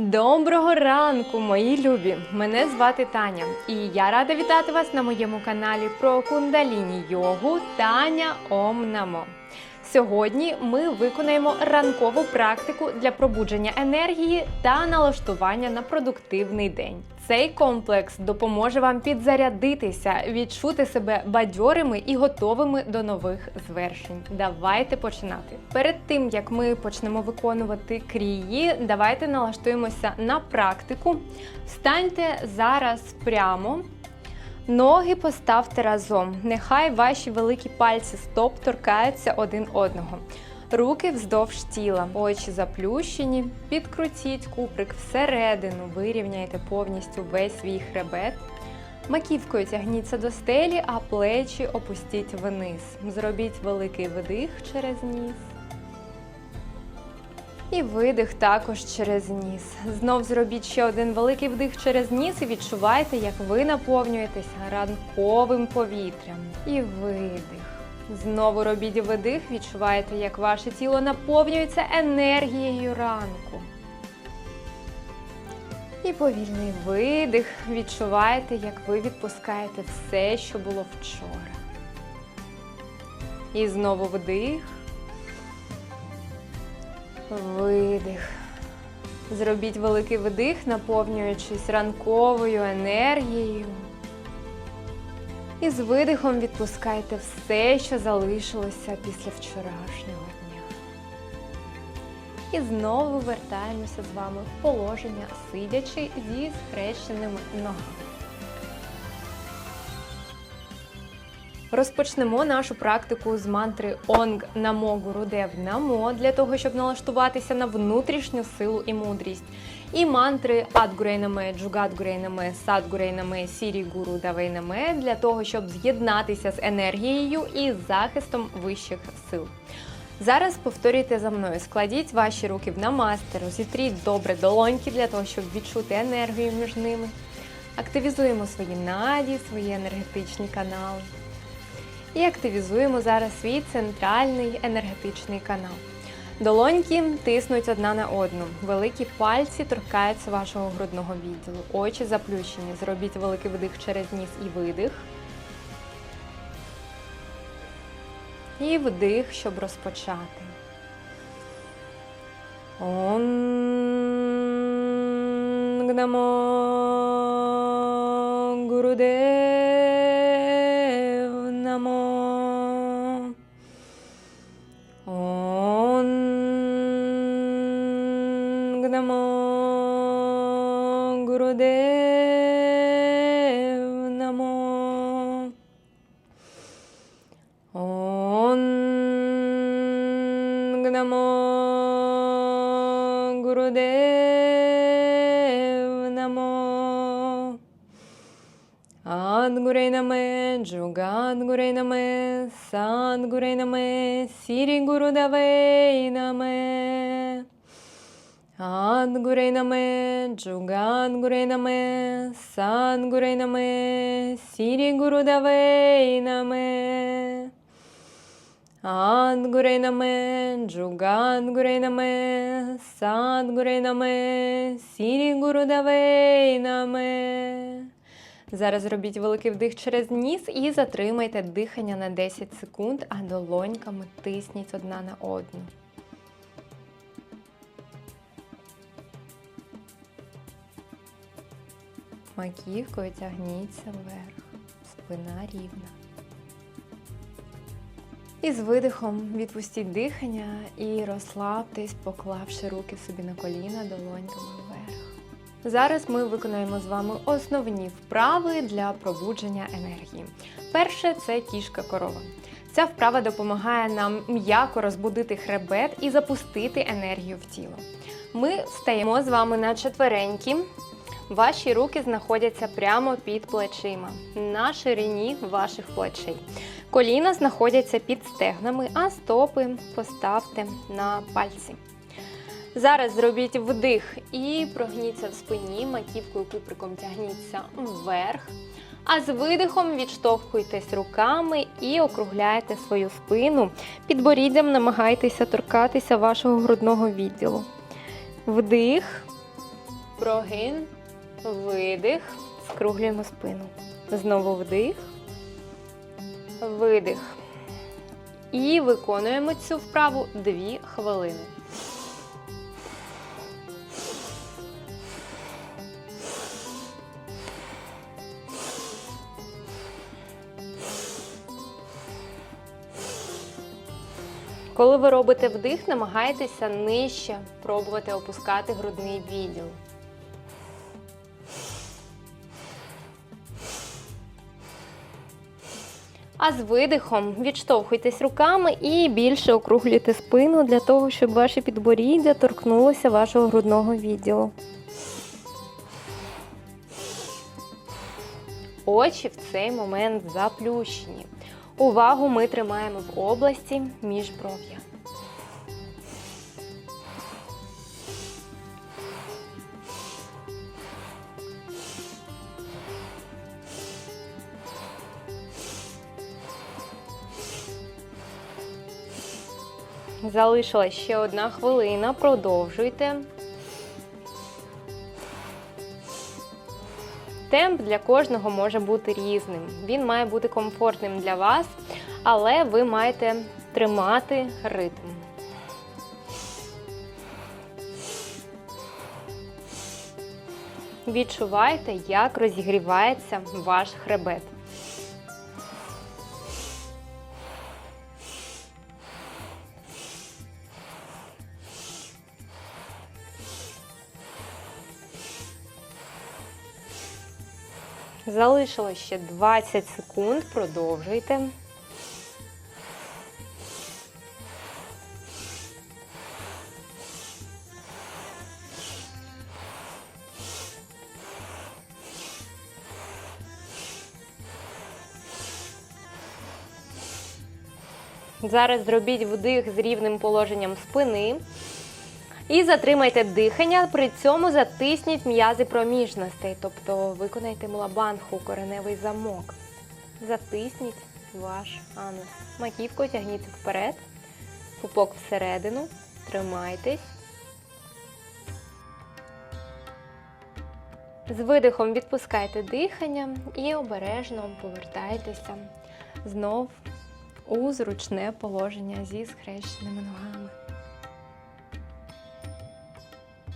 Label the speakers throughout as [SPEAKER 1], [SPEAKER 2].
[SPEAKER 1] Доброго ранку, мої любі! Мене звати Таня, і я рада вітати вас на моєму каналі про кундаліні йогу Таня Ом Намо. Сьогодні ми виконаємо ранкову практику для пробудження енергії та налаштування на продуктивний день. Цей комплекс допоможе вам підзарядитися, відчути себе бадьорими і готовими до нових звершень. Давайте починати. Перед тим як ми почнемо виконувати крії, давайте налаштуємося на практику. Встаньте зараз прямо. Ноги поставте разом. Нехай ваші великі пальці стоп торкаються один одного. Руки вздовж тіла, очі заплющені, підкрутіть куприк всередину, вирівняйте повністю весь свій хребет. Маківкою тягніться до стелі, а плечі опустіть вниз. Зробіть великий видих через ніс. І видих також через ніс. Знов зробіть ще один великий вдих через ніс і відчувайте, як ви наповнюєтеся ранковим повітрям. І видих. Знову робіть видих, відчуваєте, як ваше тіло наповнюється енергією ранку. І повільний видих. Відчуваєте, як ви відпускаєте все, що було вчора. І знову вдих. Видих. Зробіть великий видих, наповнюючись ранковою енергією. І з видихом відпускайте все, що залишилося після вчорашнього дня. І знову вертаємося з вами в положення сидячи зі схрещеними ногами. Розпочнемо нашу практику з мантри Онг Намо Гурудев Намо для того, щоб налаштуватися на внутрішню силу і мудрість. І мантри Адгурейнаме, Джугадгурейнаме, Садгурейнаме, Сірі Гуру Давейнаме для того, щоб з'єднатися з енергією і захистом вищих сил. Зараз повторюйте за мною. Складіть ваші руки в намасте, розітріть добре долоньки для того, щоб відчути енергію між ними. Активізуємо свої наді, свої енергетичні канали. І активізуємо зараз свій центральний енергетичний канал. Долоньки тиснуть одна на одну. Великі пальці торкаються вашого грудного відділу. Очі заплющені. Зробіть великий вдих через ніс і видих. І вдих, щоб розпочати. Ом Гнамо Гурудев Гурудев Намо Адгурей наме, наме, Садгурей наме, Гуру Давей наме. Наме, Джугадгурей наме, Садгурей наме, Сірі Гуру Давей наме. Наме, Джугадгурей наме, Садгурей наме, Сірі Гуру Давей наме. Зараз зробіть великий вдих через ніс і затримайте дихання на 10 секунд, а долоньками тисніть одна на одну. Маківкою тягніться вверх, спина рівна. І з видихом відпустіть дихання і розслабтесь, поклавши руки собі на коліна долоньками вверх. Зараз ми виконаємо з вами основні вправи для пробудження енергії. Перше це кішка корова. Ця вправа допомагає нам м'яко розбудити хребет і запустити енергію в тіло. Ми встаємо з вами на четверенькі. Ваші руки знаходяться прямо під плечима, на ширині ваших плечей. Коліна знаходяться під стегнами, а стопи поставте на пальці. Зараз зробіть вдих і прогніться в спині, маківкою куприком тягніться вверх. А з видихом відштовхуйтесь руками і округляйте свою спину. Підборіддям намагайтеся торкатися вашого грудного відділу. Вдих. Прогин. Видих. Скруглюємо спину. Знову вдих. Видих. І виконуємо цю вправу 2 хвилини. Коли ви робите вдих, намагайтеся нижче пробувати опускати грудний відділ. А з видихом відштовхуйтесь руками і більше округлюйте спину для того, щоб ваше підборіддя торкнулося вашого грудного відділу. Очі в цей момент заплющені. Увагу ми тримаємо в області міжбров'я. Залишилась ще одна хвилина. Продовжуйте. Темп для кожного може бути різним. Він має бути комфортним для вас, але ви маєте тримати ритм. Відчувайте, як розігрівається ваш хребет. Залишилось ще 20 секунд. Продовжуйте. Зараз зробіть вдих з рівним положенням спини. І затримайте дихання, при цьому затисніть м'язи проміжностей, тобто виконайте мулабанху, кореневий замок. Затисніть ваш анус. Маківку тягніться вперед, пупок всередину, тримайтесь. З видихом відпускайте дихання і обережно повертайтеся знов у зручне положення зі схрещеними ногами.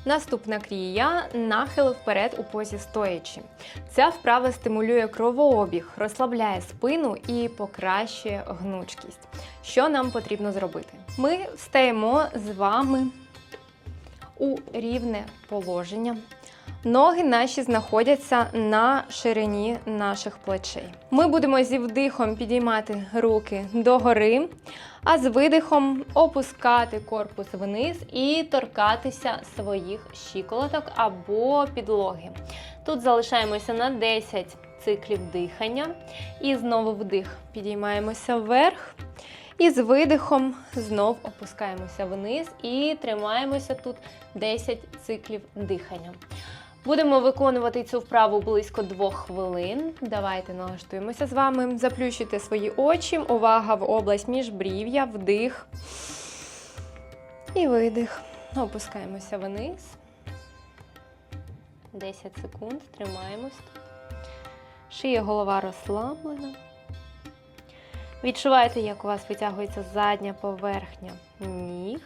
[SPEAKER 1] Наступна крія нахил вперед у позі стоячи. Ця вправа стимулює кровообіг, розслабляє спину і покращує гнучкість. Що нам потрібно зробити? Ми встаємо з вами у рівне положення. Ноги наші знаходяться на ширині наших плечей. Ми будемо зі вдихом підіймати руки догори, а з видихом опускати корпус вниз і торкатися своїх щиколоток або підлоги. Тут залишаємося на 10 циклів дихання. І знову вдих. Підіймаємося вверх. І з видихом знов опускаємося вниз і тримаємося тут 10 циклів дихання. Будемо виконувати цю вправу близько двох хвилин. Давайте налаштуємося з вами. Заплющуйте свої очі. Увага в область міжбрів'я, вдих і видих. Опускаємося вниз. 10 секунд. Тримаємось. Шия голова розслаблена. Відчуваєте, як у вас витягується задня поверхня ніг.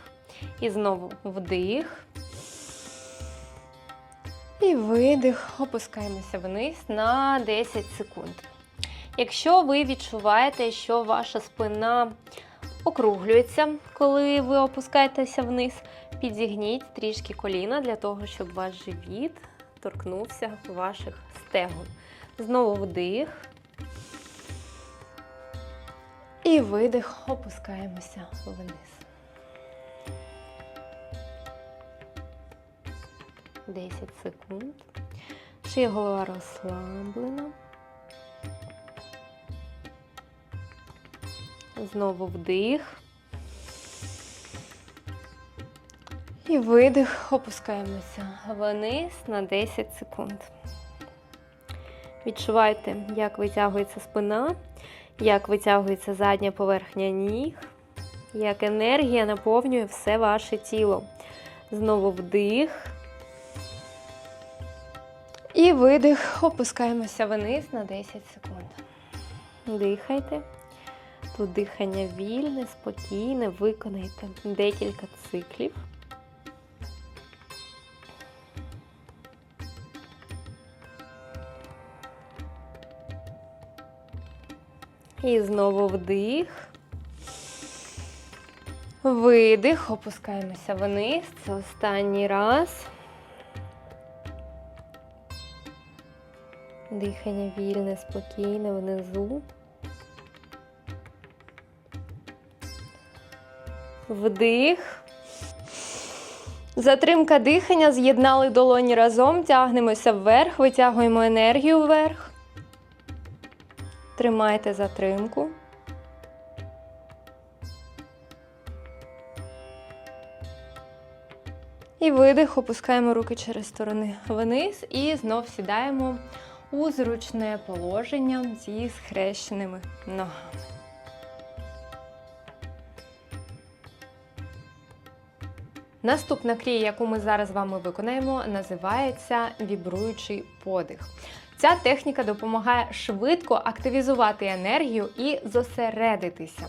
[SPEAKER 1] І знову вдих. І видих, опускаємося вниз на 10 секунд. Якщо ви відчуваєте, що ваша спина округлюється, коли ви опускаєтеся вниз, підзігніть трішки коліна для того, щоб ваш живіт торкнувся ваших стегон. Знову вдих. І видих, опускаємося вниз. 10 секунд. Шия голова розслаблена. Знову вдих. І видих, опускаємося вниз на 10 секунд. Відчувайте, як витягується спина, як витягується задня поверхня ніг, як енергія наповнює все ваше тіло. Знову вдих. І видих, опускаємося вниз на 10 секунд. Дихайте. Тут дихання вільне, спокійне, виконайте декілька циклів. І знову вдих. Видих, опускаємося вниз. Це останній раз. Дихання вільне, спокійне внизу. Вдих. Затримка дихання. З'єднали долоні разом. Тягнемося вверх, витягуємо енергію вверх. Тримайте затримку. І видих, опускаємо руки через сторони вниз і знов сідаємо у зручне положення зі схрещеними ногами. Наступна крія, яку ми зараз з вами виконаємо, називається вібруючий подих. Ця техніка допомагає швидко активізувати енергію і зосередитися.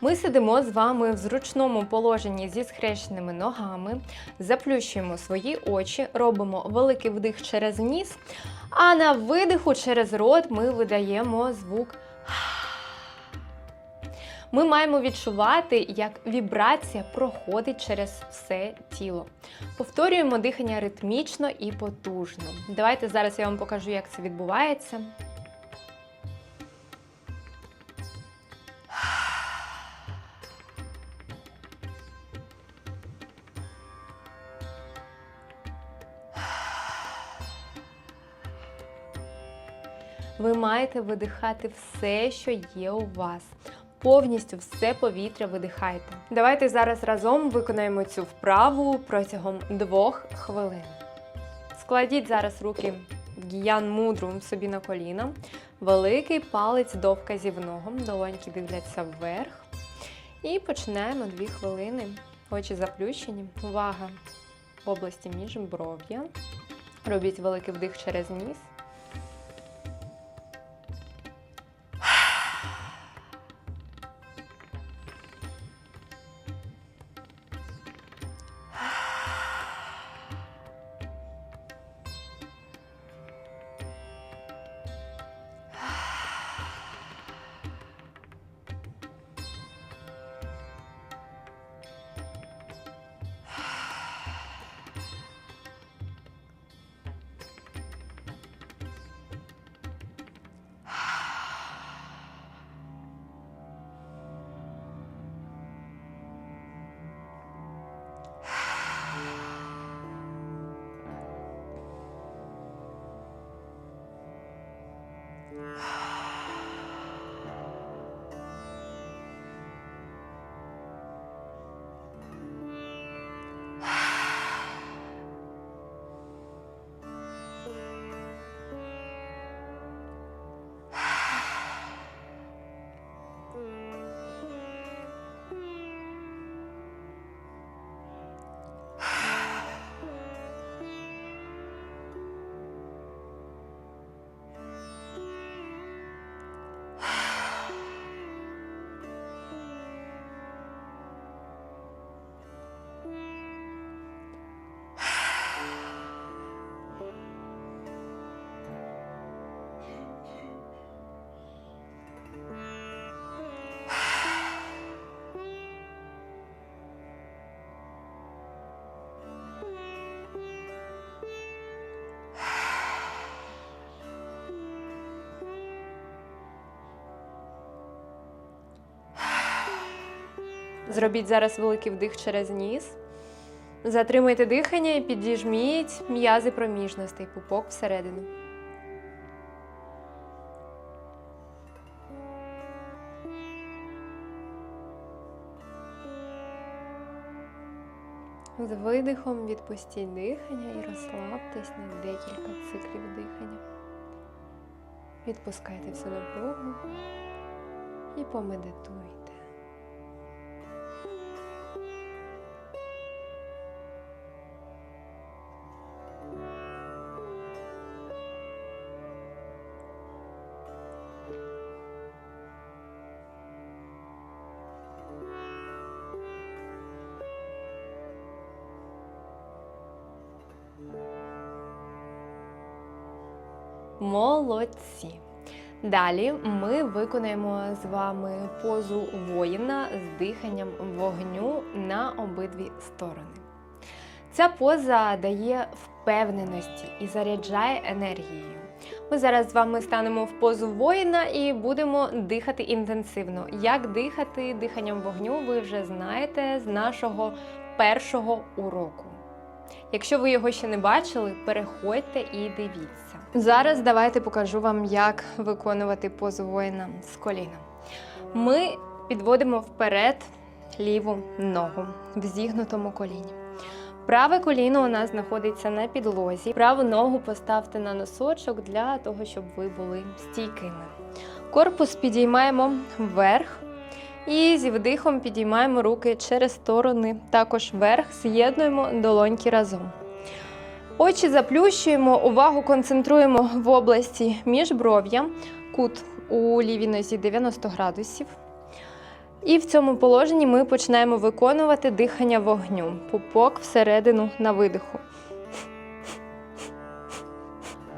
[SPEAKER 1] Ми сидимо з вами в зручному положенні зі схрещеними ногами, заплющуємо свої очі, робимо великий вдих через ніс, а на видиху через рот ми видаємо звук. Ми маємо відчувати, як вібрація проходить через все тіло. Повторюємо дихання ритмічно і потужно. Давайте зараз я вам покажу, як це відбувається. Ви маєте видихати все, що є у вас. Повністю все повітря видихайте. Давайте зараз разом виконаємо цю вправу протягом двох хвилин. Складіть зараз руки в гіян мудру собі на коліна. Великий палець до вказівного, долоньки дивляться вверх. І починаємо дві хвилини. Очі заплющені. Увага в області міжбров'я. Робіть великий вдих через ніс. Зробіть зараз великий вдих через ніс. Затримайте дихання і підіжміть м'язи проміжностей, пупок всередину. З видихом відпустіть дихання і розслабтесь на декілька циклів дихання. Відпускайте всю напругу і помедитуйте. Молодці! Далі ми виконаємо з вами позу воїна з диханням вогню на обидві сторони. Ця поза дає впевненості і заряджає енергією. Ми зараз з вами станемо в позу воїна і будемо дихати інтенсивно. Як дихати диханням вогню, ви вже знаєте з нашого першого уроку. Якщо ви його ще не бачили, переходьте і дивіться. Зараз давайте покажу вам, як виконувати позу воїна з коліна. Ми підводимо вперед ліву ногу в зігнутому коліні. Праве коліно у нас знаходиться на підлозі. Праву ногу поставте на носочок для того, щоб ви були стійкими. Корпус підіймаємо вверх. І зі вдихом підіймаємо руки через сторони, також вверх, з'єднуємо долоньки разом. Очі заплющуємо, увагу концентруємо в області міжбров'я, кут у лівій нозі 90 градусів. І в цьому положенні ми починаємо виконувати дихання вогню. Пупок всередину на видиху.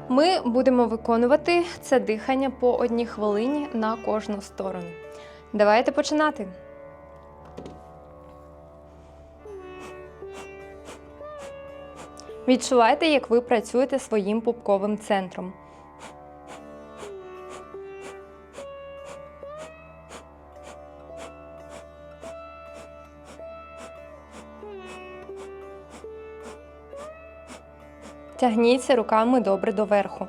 [SPEAKER 1] Ми будемо виконувати це дихання по одній хвилині на кожну сторону. Давайте починати. Відчувайте, як ви працюєте своїм пупковим центром. Тягніться руками добре доверху.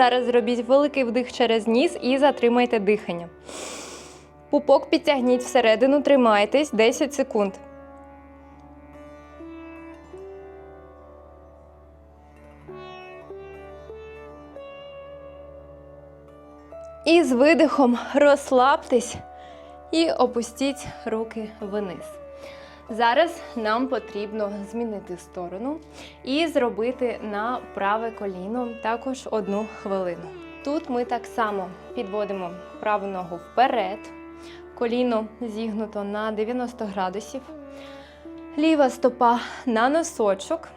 [SPEAKER 1] Зараз зробіть великий вдих через ніс і затримайте дихання. Пупок підтягніть всередину, тримайтесь 10 секунд. І з видихом розслабтесь і опустіть руки вниз. Зараз нам потрібно змінити сторону і зробити на праве коліно також одну хвилину. Тут ми так само підводимо праву ногу вперед, коліно зігнуто на 90 градусів, ліва стопа на носочок.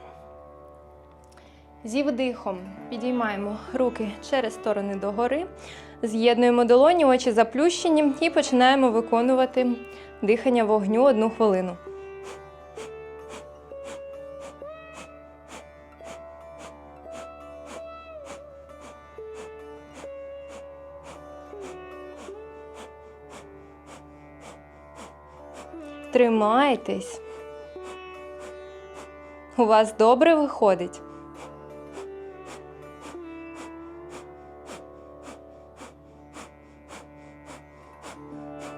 [SPEAKER 1] Зі вдихом підіймаємо руки через сторони догори, з'єднуємо долоні, очі заплющені і починаємо виконувати дихання вогню одну хвилину. Тримайтесь. У вас добре виходить.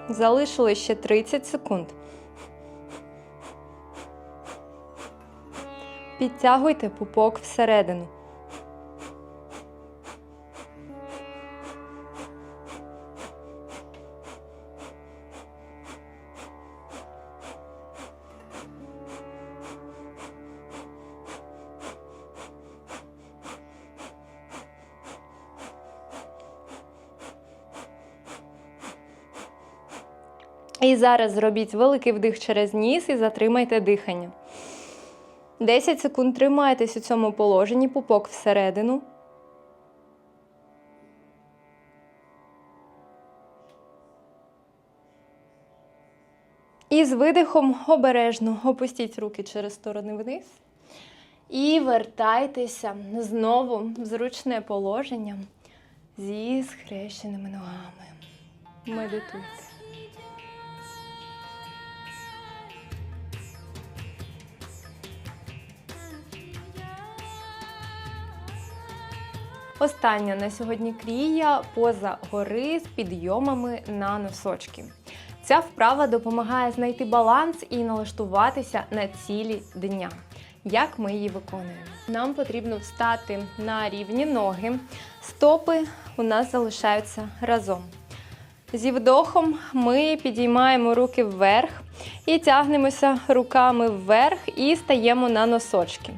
[SPEAKER 1] Залишилось ще 30 секунд. Підтягуйте пупок всередину. І зараз зробіть великий вдих через ніс і затримайте дихання. 10 секунд тримайтесь у цьому положенні, пупок всередину. І з видихом обережно опустіть руки через сторони вниз. І вертайтеся знову в зручне положення зі схрещеними ногами. Медитуйте. Остання на сьогодні крія поза гори з підйомами на носочки. Ця вправа допомагає знайти баланс і налаштуватися на цілі дня. Як ми її виконуємо? Нам потрібно встати на рівні ноги, стопи у нас залишаються разом. Зі вдохом ми підіймаємо руки вверх і тягнемося руками вверх і стаємо на носочки.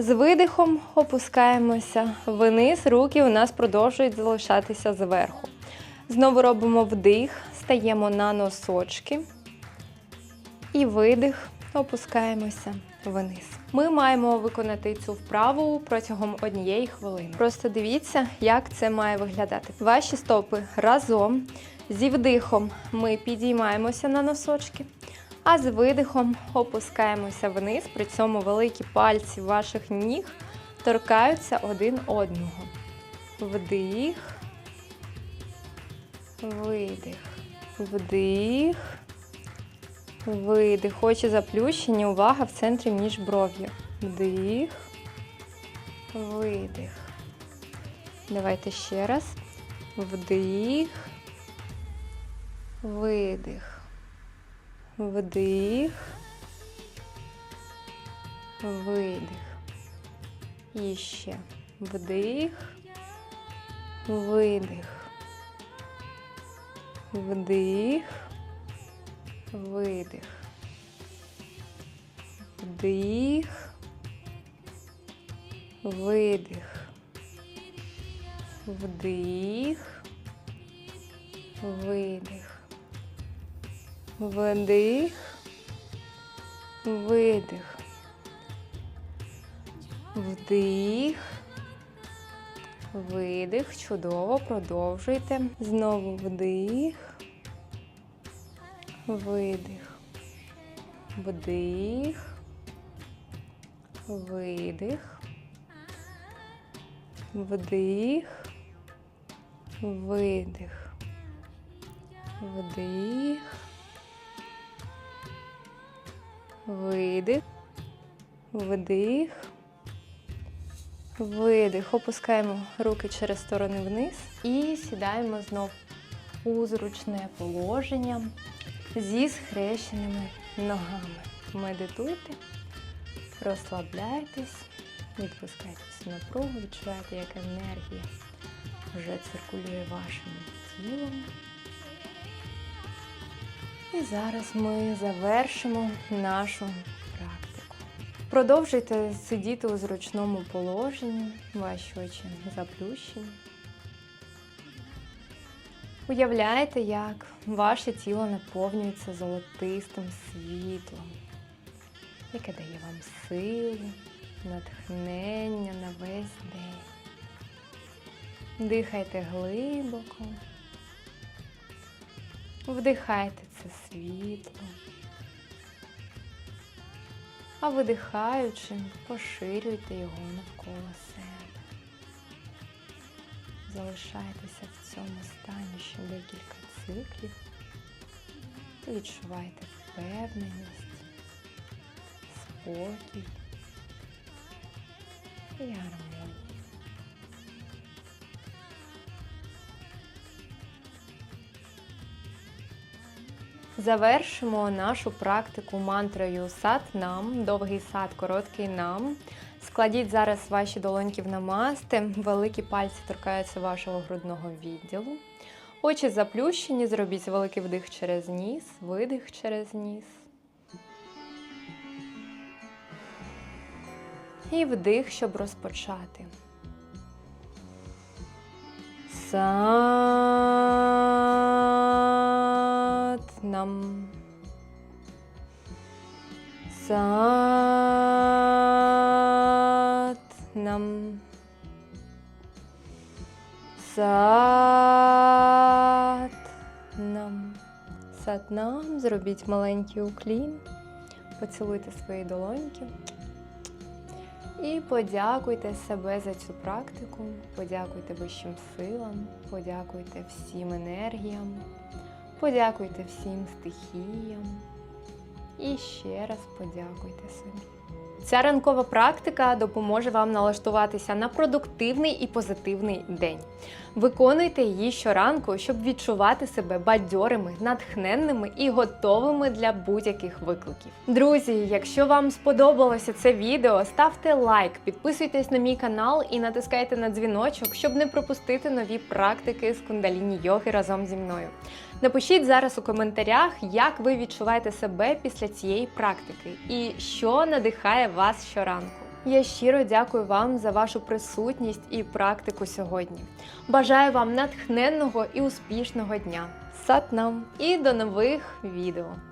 [SPEAKER 1] З видихом опускаємося вниз, руки у нас продовжують залишатися зверху. Знову робимо вдих, стаємо на носочки і видих, опускаємося вниз. Ми маємо виконати цю вправу протягом однієї хвилини. Просто дивіться, як це має виглядати. Ваші стопи разом. Зі вдихом ми підіймаємося на носочки, а з видихом опускаємося вниз. При цьому великі пальці ваших ніг торкаються один одного. Вдих, видих, вдих, видих. Очі заплющені, увага в центрі між бров'ю. Вдих, видих. Давайте ще раз. Вдих, видих, вдих, видих. І ще. Вдих, видих, вдих, видих, вдих, видих, вдих, видих, вдих, видих, вдих, видих. Чудово, продовжуйте. Знову вдих, видих, вдих, видих, вдих, видих. Вдих. Видих. Вдих. Видих. Опускаємо руки через сторони вниз і сідаємо знов у зручне положення зі схрещеними ногами. Медитуйте, розслабляйтесь, відпускайте всю напругу, відчуваєте, як енергія вже циркулює вашим тілом. І зараз ми завершимо нашу практику. Продовжуйте сидіти у зручному положенні, ваші очі заплющені. Уявляєте, як ваше тіло наповнюється золотистим світлом, яке дає вам силу, натхнення на весь день. Дихайте глибоко. Вдихайте це світло, а видихаючи, поширюйте його навколо себе. Залишайтеся в цьому стані ще декілька циклів. Відчувайте впевненість, спокій і гармонію. Завершимо нашу практику мантрою сат нам, довгий сад, короткий нам. Складіть зараз ваші долоньки в намасти, великі пальці торкаються вашого грудного відділу. Очі заплющені, зробіть великий вдих через ніс, видих через ніс. І вдих, щоб розпочати. Сат нам. Сат нам. Сат нам. Сат нам. Зробіть маленький уклін. Поцілуйте свої долоньки. І подякуйте себе за цю практику, подякуйте вищим силам, подякуйте всім енергіям, подякуйте всім стихіям. І ще раз подякуйте собі. Ця ранкова практика допоможе вам налаштуватися на продуктивний і позитивний день. Виконуйте її щоранку, щоб відчувати себе бадьорими, натхненними і готовими для будь-яких викликів. Друзі, якщо вам сподобалося це відео, ставте лайк, підписуйтесь на мій канал і натискайте на дзвіночок, щоб не пропустити нові практики з кундаліні йоги разом зі мною. Напишіть зараз у коментарях, як ви відчуваєте себе після цієї практики і що надихає вас щоранку. Я щиро дякую вам за вашу присутність і практику сьогодні. Бажаю вам натхненного і успішного дня. Сатнам! І до нових відео!